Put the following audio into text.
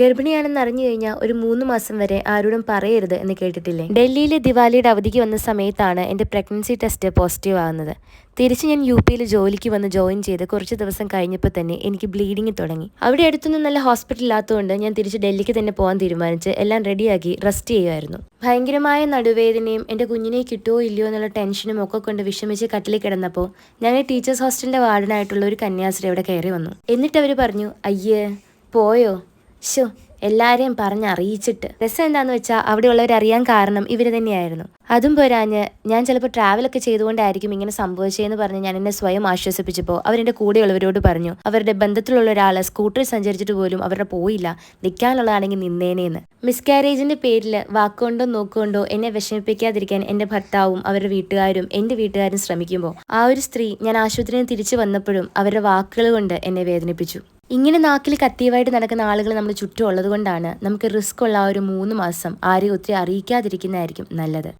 ഗർഭിണിയാണെന്ന് അറിഞ്ഞു കഴിഞ്ഞാൽ ഒരു മൂന്ന് മാസം വരെ ആരോടും പറയരുത് എന്ന് കേട്ടിട്ടില്ലേ? ഡൽഹിയിലെ ദിവാലിയുടെ അവധിക്ക് വന്ന സമയത്താണ് എന്റെ പ്രഗ്നൻസി ടെസ്റ്റ് പോസിറ്റീവ് ആകുന്നത് തിരിച്ച് ഞാൻ യു പിയിൽ ജോലിക്ക് വന്ന് ജോയിൻ ചെയ്ത് കുറച്ച് ദിവസം കഴിഞ്ഞപ്പോൾ തന്നെ എനിക്ക് ബ്ലീഡിങ് തുടങ്ങി. അവിടെ അടുത്തൊന്നും നല്ല ഹോസ്പിറ്റൽ ഇല്ലാത്തതുകൊണ്ട് ഞാൻ തിരിച്ച് ഡൽഹിക്ക് തന്നെ പോകാൻ തീരുമാനിച്ച് എല്ലാം റെഡിയാക്കി റെസ്റ്റ് ചെയ്യുമായിരുന്നു. ഭയങ്കരമായ നടുവേദനയും എന്റെ കുഞ്ഞിനെ കിട്ടുമോ ഇല്ലയോ എന്നുള്ള ടെൻഷനും ഒക്കെ കൊണ്ട് വിഷമിച്ച് കട്ടിലിൽ കിടന്നപ്പോൾ ഞങ്ങൾ ടീച്ചേഴ്സ് ഹോസ്റ്റലിന്റെ വാർഡനായിട്ടുള്ള ഒരു കന്യാസ്ത്രീ അവിടെ കയറി വന്നു. എന്നിട്ട് അവർ പറഞ്ഞു അയ്യേ പോയോ? ശോ എല്ലാരെയും പറഞ്ഞ് അറിയിച്ചിട്ട് രസം എന്താന്ന് വെച്ചാൽ അവിടെയുള്ളവർ അറിയാൻ കാരണം ഇവർ തന്നെയായിരുന്നു. അതും പോരാഞ്ഞ് ഞാൻ ചിലപ്പോൾ ട്രാവലൊക്കെ ചെയ്തുകൊണ്ടായിരിക്കും ഇങ്ങനെ സംഭവിച്ചതെന്ന് പറഞ്ഞ് ഞാൻ എന്നെ സ്വയം ആശ്വസിപ്പിച്ചപ്പോൾ അവരെന്റെ കൂടെയുള്ളവരോട് പറഞ്ഞു അവരുടെ ബന്ധത്തിലുള്ള ഒരാൾ സ്കൂട്ടറിൽ സഞ്ചരിച്ചിട്ട് പോലും അവരുടെ പോയില്ല നിൽക്കാനുള്ളതാണെങ്കിൽ നിന്നേനേന്ന്. മിസ്കാരേജിന്റെ പേരിൽ വാക്കുകൊണ്ടോ നോക്കുകൊണ്ടോ എന്നെ വിഷമിപ്പിക്കാതിരിക്കാൻ എന്റെ ഭർത്താവും അവരുടെ വീട്ടുകാരും എന്റെ വീട്ടുകാരും ശ്രമിക്കുമ്പോൾ ആ ഒരു സ്ത്രീ ഞാൻ ആശുപത്രിയിൽ തിരിച്ചു വന്നപ്പോഴും അവരുടെ വാക്കുകൾ കൊണ്ട് എന്നെ വേദനിപ്പിച്ചു. ഇങ്ങനെ നാക്കിൽ കത്തീവായിട്ട് നടക്കുന്ന ആളുകൾ നമ്മൾ ചുറ്റും ഉള്ളത് കൊണ്ടാണ് നമുക്ക് റിസ്ക് ഉള്ള ആ ഒരു മൂന്ന് മാസം ആരെയും ഒത്തിരി അറിയിക്കാതിരിക്കുന്നതായിരിക്കും നല്ലത്.